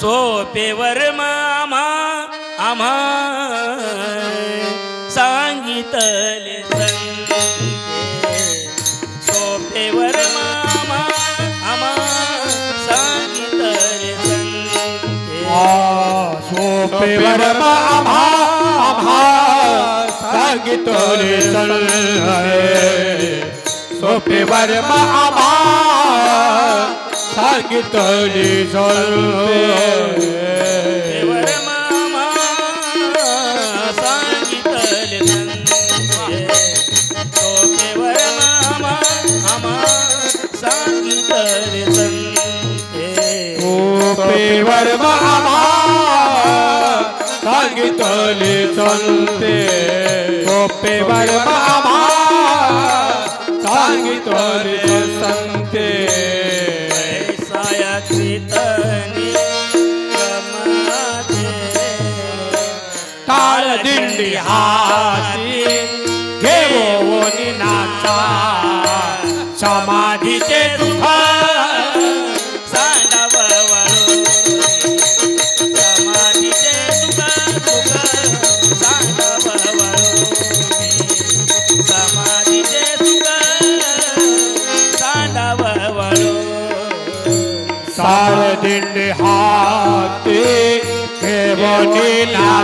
சோப்பே வருமா ஆமா ஆமா சாங்கித்தலே पेवर आभा आभा संग तोरे सो पेवर आभा संग तोरे বলতে গোপে বারবার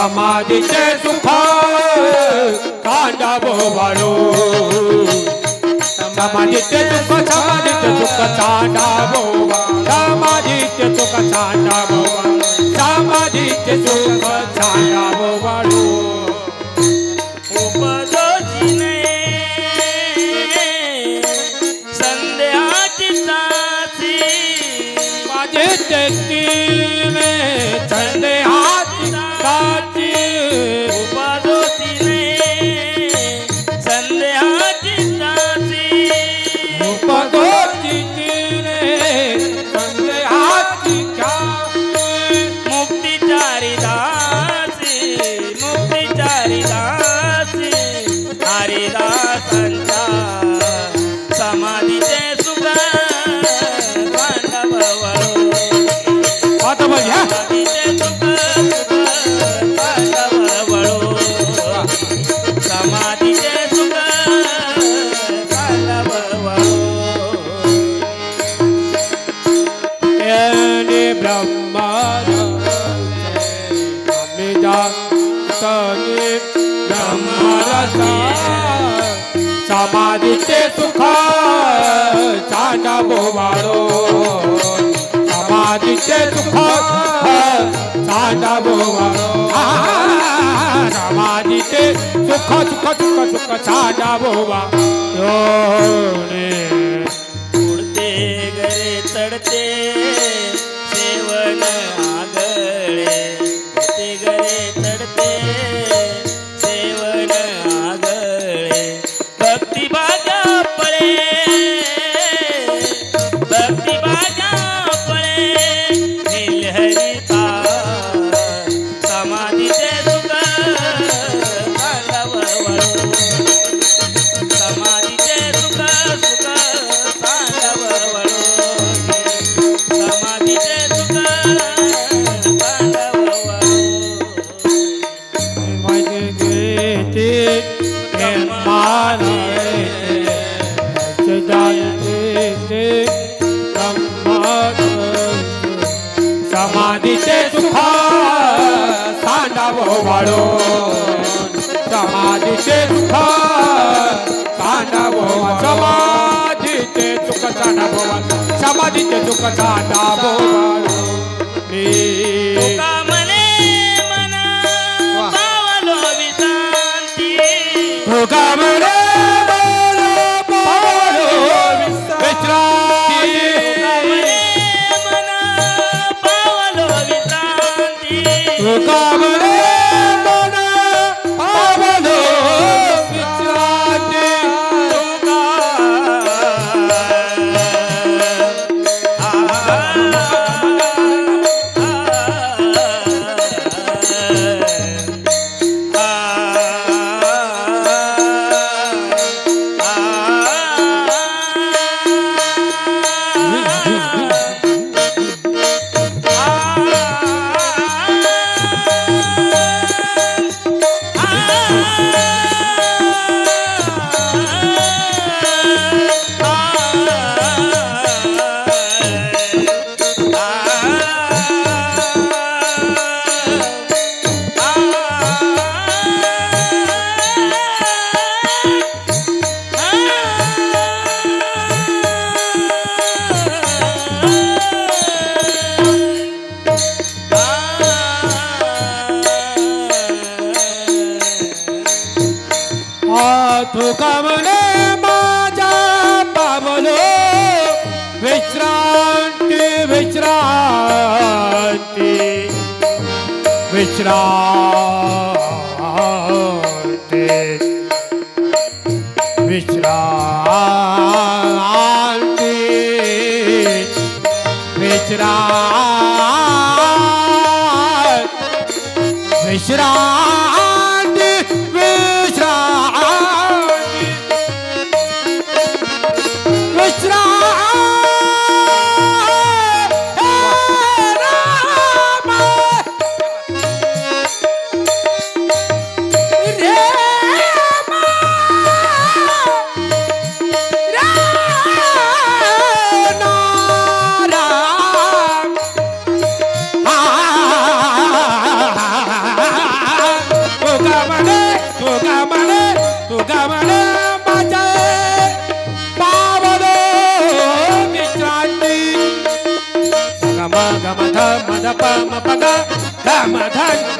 समाधीचे सुख कांदा बोवाळो समाधीचे सुख समाधीचे सुख चांदा बोवा समाधीचे सुख चांदा बोवा समाधीचे सुख चांदा बोवाळो आदित्य दुख तांडव रामादित्य सुख सुख सुख सुख तांडव रे उड़ते I you took a विश्रांते विश्रांते Vishrant Vishrant ma pa ga ga ma dhan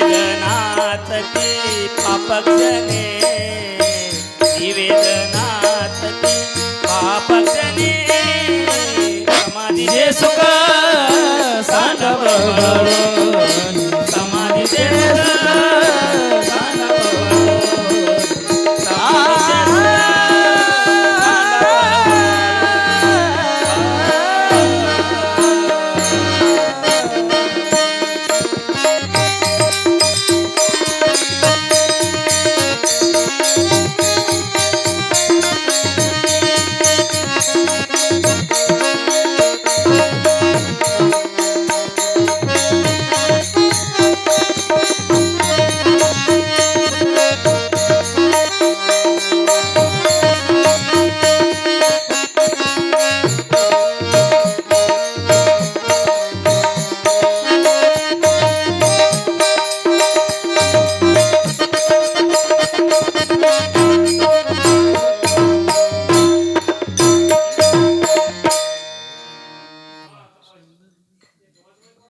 निवेदनात ती पापक्षणे निवेदनात ती पापक्षणे समाधीचे सुख सांडव समाधीचे सुख.